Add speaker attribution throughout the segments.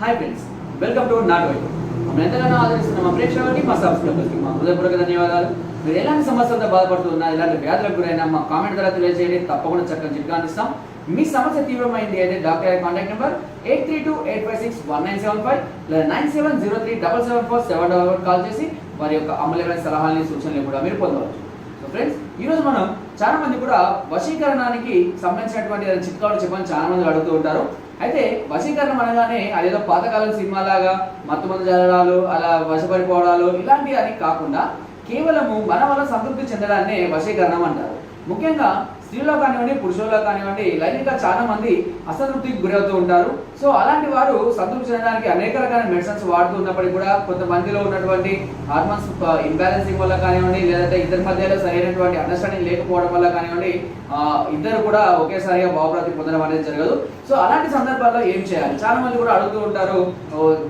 Speaker 1: Hi friends welcome to నాట్ వైపు మమ్మల్ని ఎంతగానో ఆదరిస్తున్న మా ప్రేక్షకులకి మా సబ్స్క్రైబర్స్కి మా హృదయపూర్వక ధన్యవాదాలు. మీరు ఎలాంటి సమస్యలతో బాధపడుతున్నా ఎలాంటి వ్యాధులకు గురైనా మా కామెంట్ ద్వారా తెలియజేయండి. తప్పకుండా చక్కని చిట్కా అందిస్తాం. మీ సమస్య తీవ్రమైంది అయితే డాక్టర్ గారి contact number eight three two eight five six one nine seven five లేదా nine seven zero three double seven four seven double call చేసి వారి యొక్క అమలైన సలహాలని సూచనలు కూడా మీరు పొందవచ్చు. సో ఫ్రెండ్స్ ఈరోజు మనం చాలా మంది కూడా వశీకరణానికి సంబంధించినటువంటి చిట్కాలు చెప్పని చాలా మంది అడుగుతూ ఉంటారు. అయితే వశీకరణం అనగానే అదేదో పాతకాలం సినిమా లాగా మత్తుమందు జరగడాలు అలా వశపడిపోవడాలు ఇలాంటివి అని కాకుండా కేవలము మన వల్ల సంతృప్తి చెందడాన్నే వశీకరణం అంటారు. ముఖ్యంగా స్త్రీలో కానివ్వండి పురుషుల్లో కానివ్వండి లైంగిక చాలా మంది అసంతృప్తికి గురవుతూ ఉంటారు. సో అలాంటి వారు సంతృప్తి చెందడానికి అనేక రకాల మెడిసిన్స్ వాడుతూ ఉన్నప్పటికీ కూడా కొంతమందిలో ఉన్నటువంటి హార్మోన్స్ ఇంబ్యాలెన్సింగ్ వల్ల కానివ్వండి లేదంటే ఇద్దరి మధ్యలో సరైనటువంటి అండర్స్టాండింగ్ లేకపోవడం వల్ల కానివ్వండి ఇద్దరు కూడా ఒకేసారిగా భావప్రాప్తి పొందడం అనేది జరగదు. సో అలాంటి సందర్భాల్లో ఏం చేయాలి? చాలా మంది కూడా అడుగుతూ ఉంటారు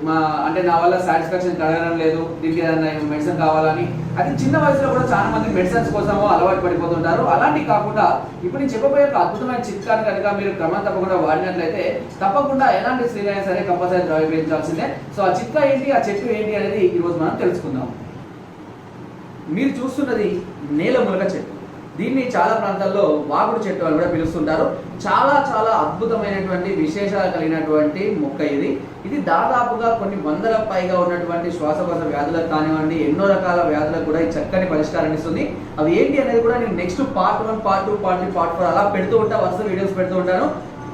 Speaker 1: మా అంటే నా వల్ల సాటిస్ఫాక్షన్ కలగడం లేదు దీనికి ఏదైనా మెడిసిన్ కావాలని. అది చిన్న వయసులో కూడా చాలా మంది మెడిసిన్స్ కోసము అలవాటు పడిపోతుంటారు అలాంటి కాకుండా ఇప్పుడు నేను చెప్పబోయే ఒక అద్భుతమైన చిట్కాను కనుక మీరు క్రమం తప్పకుండా వాడినట్లయితే తప్పకుండా ఎలాంటి స్త్రీలైనా సరే కంపల్సరీ ద్రవీకరించాల్సిందే సో ఆ చిట్కా ఏంటి ఆ చెట్టు ఏంటి అనేది ఈరోజు మనం తెలుసుకుందాం. మీరు చూస్తున్నది నేల మునగ చెట్టు. దీన్ని చాలా ప్రాంతాల్లో వాగుడు చెట్టు అని కూడా పిలుస్తుంటారు. చాలా చాలా అద్భుతమైనటువంటి విశేషాలు కలిగినటువంటి మొక్క ఇది. ఇది దాదాపుగా కొన్ని వందల పైగా ఉన్నటువంటి శ్వాసకోశ వ్యాధులకు కానివ్వండి ఎన్నో రకాల వ్యాధులకు కూడా ఈ చక్కని పరిష్కారం ఇస్తుంది. అవి ఏంటి అనేది కూడా నేను next part one part two part three part four అలా పెడుతూ ఉంటా వరుస వీడియోస్ పెడుతూ ఉంటాను.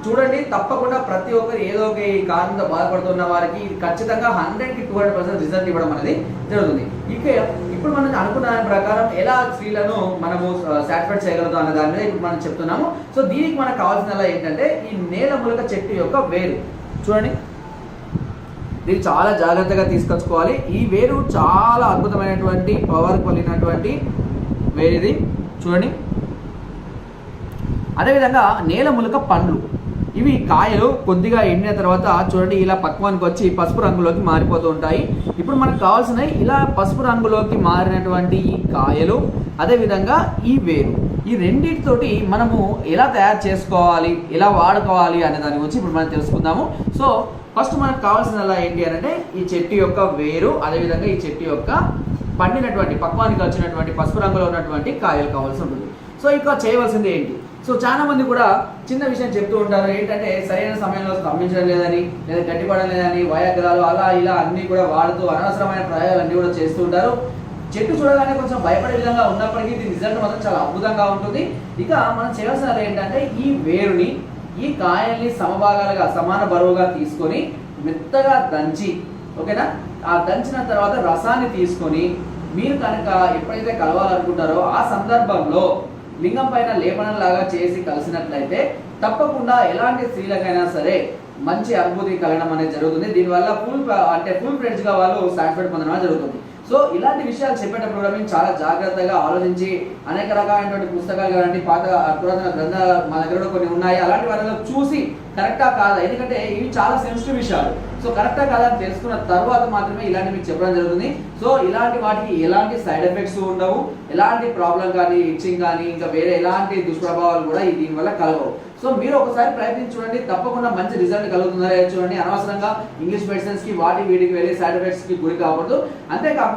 Speaker 1: చూడండి తప్పకుండా ప్రతి ఒక్కరు ఏదో ఒక ఈ కారణంతో బాధపడుతున్న వారికి ఇది ఖచ్చితంగా హండ్రెడ్కి టూ హండ్రెడ్ పర్సెంట్ రిజల్ట్ ఇవ్వడం అనేది జరుగుతుంది. ఇక ఇప్పుడు మనం అనుకున్న దాని ప్రకారం ఎలా స్త్రీలను మనము సాటిస్ఫై చేయగలుగుతాం అనే దాని మీద ఇప్పుడు మనం చెప్తున్నాము. సో దీనికి మనకు కావాల్సిన ఏంటంటే ఈ నేల మూలక చెట్టు యొక్క వేరు. చూడండి. దీన్ని చాలా జాగ్రత్తగా తీసుకొచ్చుకోవాలి. ఈ వేరు చాలా అద్భుతమైనటువంటి పవర్ కలిగినటువంటి ఇది. చూడండి. అదేవిధంగా నేల ములక పండ్లు. ఇవి కాయలు కొద్దిగా ఎండిన తర్వాత చూడండి ఇలా పక్వానికి వచ్చి పసుపు రంగులోకి మారిపోతూ ఉంటాయి. ఇప్పుడు మనకు కావాల్సినవి ఇలా పసుపు రంగులోకి మారినటువంటి ఈ కాయలు అదేవిధంగా ఈ వేరు. ఈ రెండింటితోటి మనము ఎలా తయారు చేసుకోవాలి ఎలా వాడుకోవాలి అనే దాని గురించి ఇప్పుడు మనం తెలుసుకుందాము. సో ఫస్ట్ మనకు కావాల్సిన ఏంటి అంటే ఈ చెట్టు యొక్క వేరు అదేవిధంగా ఈ చెట్టు యొక్క పండినటువంటి పక్వానికి వచ్చినటువంటి పసుపు రంగులో ఉన్నటువంటి కాయలు కావాల్సి ఉంటుంది. సో ఇంకా చేయవలసింది ఏంటి? సో చాలా మంది కూడా చిన్న విషయం చెప్తూ ఉంటారు ఏంటంటే సరైన సమయంలో స్తంభించడం లేదని లేదా గట్టిపడడం లేదని వయాగ్రాలు అలా ఇలా అన్ని కూడా వాడుతూ అనవసరమైన ప్రయోగాలు అన్ని కూడా చేస్తూ ఉంటారు. చెట్టు చూడగానే కొంచెం భయపడే విధంగా ఉన్నప్పటికీ ఇది రిజల్ట్ మాత్రం చాలా అద్భుతంగా ఉంటుంది. ఇక మనం చేయాల్సినది ఏంటంటే ఈ వేరుని ఈ కాయల్ని సమభాగాలుగా సమాన బరువుగా తీసుకొని మెత్తగా దంచి ఓకేనా? ఆ దంచిన తర్వాత రసాన్ని తీసుకొని మీరు కనుక ఎప్పుడైతే కలవాలనుకుంటారో ఆ సందర్భంలో లింగం పైన లేపనం లాగా చేసి కలిసినట్లయితే తప్పకుండా ఎలాంటి స్త్రీలకైనా సరే మంచి అనుభూతి కలగడం అనేది జరుగుతుంది. దీనివల్ల ఫుల్ అంటే ఫుల్ ఫ్రెండ్స్గా వాళ్ళు సాటిస్ఫైడ్ పొందడం జరుగుతుంది. సో ఇలాంటి విషయాలు చెప్పేటప్పుడు కూడా మేము చాలా జాగ్రత్తగా ఆలోచించి అనేక రకాలైనటువంటి పుస్తకాలు కానీ పాత పురాతన గ్రంథాలు మా దగ్గర కూడా కొన్ని ఉన్నాయి. అలాంటి వాటిలో చూసి కరెక్టా కాదా? ఎందుకంటే ఇవి చాలా సెన్సిటివ్ విషయాలు. సో కరెక్టా కాదా అని తెలుసుకున్న తర్వాత మాత్రమే ఇలాంటి మీకు చెప్పడం జరుగుతుంది. సో ఇలాంటి వాటికి ఎలాంటి సైడ్ ఎఫెక్ట్స్ ఉండవు. ఎలాంటి ప్రాబ్లం కానీ ఇచ్చింగ్ కానీ ఇంకా వేరే ఎలాంటి దుష్ప్రభావాలు కూడా ఈ దీనివల్ల కలగవు. సో మీరు ఒకసారి ప్రయత్నించి చూడండి. తప్పకుండా మంచి రిజల్ట్ కలుగుతుందా చూడండి. అనవసరంగా ఇంగ్లీష్ మెడిసిన్స్కి వాటి వీటికి వెళ్ళి సైడ్ ఎఫెక్ట్స్కి గురి కాకూడదు. అంతేకాకుండా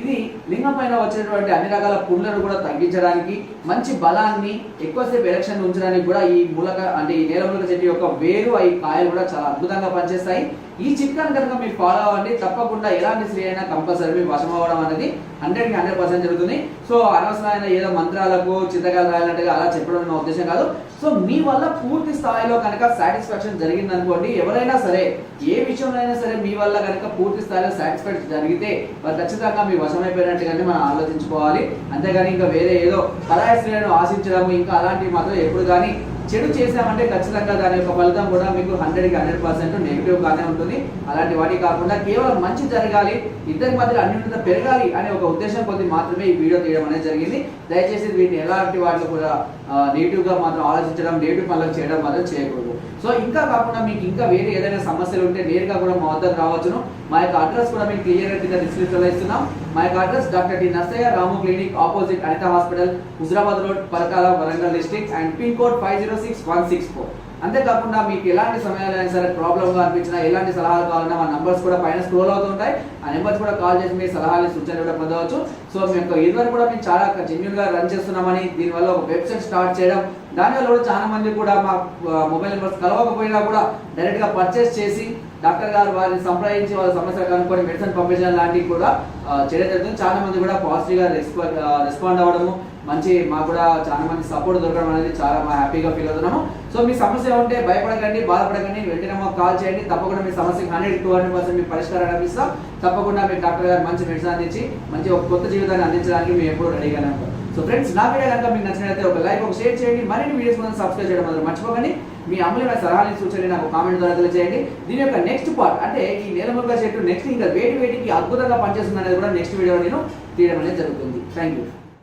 Speaker 1: ఇది లింగం పైన వచ్చినటువంటి అన్ని రకాల పుండ్లను కూడా తగ్గించడానికి మంచి బలాన్ని ఎక్కువసేపు ఎలక్షన్ ఉంచడానికి కూడా ఈ మూలక అంటే ఈ నేల మూలక చెట్టు యొక్క వేరు ఈ కాయలు కూడా చాలా అద్భుతంగా పనిచేస్తాయి. ఈ చిట్కాను కనుక మీరు ఫాలో అవ్వండి. తప్పకుండా ఎలాంటి స్త్రీ అయినా కంపల్సరీ మీరు వశం అవ్వడం అనేది హండ్రెడ్కి హండ్రెడ్ పర్సెంట్ జరుగుతుంది. సో అనవసరమైన ఏదో మంత్రాలకు చింతకాలు రాయాలంటే అలా చెప్పడం నా ఉద్దేశం కాదు. సో మీ వల్ల పూర్తి స్థాయిలో కనుక సాటిస్ఫాక్షన్ జరిగింది అనుకోండి ఎవరైనా సరే ఏ విషయంలో అయినా సరే మీ వల్ల కనుక పూర్తి స్థాయిలో సాటిస్ఫాక్షన్ జరిగితే మరి ఖచ్చితంగా మీ వశమైపోయినట్టుగానే మనం ఆలోచించుకోవాలి. అంతేగాని ఇంకా వేరే ఏదో పరాయ స్త్రీలను ఆశించడము ఇంకా అలాంటివి మాత్రం ఎప్పుడు కానీ చెడు చేసామంటే ఖచ్చితంగా దాని యొక్క ఫలితం కూడా మీకు హండ్రెడ్కి హండ్రెడ్ పర్సెంట్ నెగిటివ్ గానే ఉంటుంది. అలాంటి వాటి కాకుండా కేవలం మంచి జరగాలి ఇద్దరి మధ్యలో అన్నింటితో పెరగాలి అనే ఒక ఉద్దేశం కొద్ది మాత్రమే ఈ వీడియో తీయడం అనేది జరిగింది. దయచేసి వీటిని ఎలాంటి వాటిలో కూడా నెగిటివ్గా మాత్రం ఆలోచించడం నెగిటివ్ పనులకు చేయడం మాత్రం చేయకూడదు. సో ఇంకా కాకుండా మీకు ఇంకా వేరే ఏదైనా సమస్యలు ఉంటే నేరుగా కూడా మా వద్దకు రావచ్చును. మా యొక్క అడ్రస్ కూడా మీకు క్లియర్ కింద డిస్క్రిప్షన్ ఇస్తున్నాం. మా యొక్క address doctor T. Narsaiah Ramu clinic opposite Anitha hospital Huzurabad road Parakala Warangal district and pin code five zero six one six four అంతేకాకుండా మీకు ఎలాంటి సమయాలైనా సరే ప్రాబ్లమ్గా అనిపించినా ఎలాంటి సలహాలు కావాలన్నా మా నంబర్స్ కూడా పైన స్క్రోల్ అవుతుంటాయి ఆ నెంబర్స్ కూడా కాల్ చేసి మీ సలహాలు సూచనలు కూడా పొందవచ్చు. సో మీకు ఇదివరకు కూడా మేము చాలా జెన్యున్గా రన్ చేస్తున్నామని దీనివల్ల ఒక వెబ్సైట్ స్టార్ట్ చేయడం. దానివల్ల కూడా చాలా మంది కూడా మా మొబైల్ నెంబర్స్ కలవకపోయినా కూడా డైరెక్ట్గా పర్చేస్ చేసి డాక్టర్ గారు వారిని సంప్రదించి వాళ్ళ సమస్యలు కనుక్కొని మెడిసిన్ పంపించడం లాంటివి కూడా ఆ, చేయడం జరుగుతుంది. చాలా మంది కూడా పాజిటివ్గా రెస్పాండ్ రెస్పాండ్ అవ్వడము మంచి మాకు కూడా చాలా మంది సపోర్ట్ దొరకడం అనేది చాలా మా హ్యాపీగా ఫీల్ అవుతున్నాము. సో మీ సమస్య ఉంటే భయపడకండి బాధపడకండి వెంటనే మాకు కాల్ చేయండి. తప్పకుండా మీ సమస్యకి హండ్రెడ్ టూ హండ్రెడ్ పర్సెంట్ మీ పరిష్కారాన్ని అందిస్తాం. తప్పకుండా మీ డాక్టర్ గారు మంచి మెడిసిన్ అందించి మంచి ఒక కొత్త జీవితాన్ని అందించడానికి మేము ఎప్పుడు రెడీగానే ఉంటాం. సో ఫ్రెండ్స్ నా వీడియో కనుక మీకు నచ్చినట్లయితే ఒక లైక్ ఒక షేర్ చేయండి. మరిన్ని వీడియోస్ మనం సబ్స్క్రైబ్ చేయడం మాత్రం మర్చిపోకండి. మీ అమూల్యమైన సలహాలు సూచనలు నాకు కామెంట్ ద్వారా తెలియజేయండి. దీని యొక్క నెక్స్ట్ పార్ట్ అంటే ఈ నేలమురుగా చెట్టు నెక్స్ట్ ఇంకా వేటి వేటికి అద్భుతంగా పనిచేస్తుంది అనేది కూడా నెక్స్ట్ వీడియో నేను తీయడం అనేది జరుగుతుంది. Thank you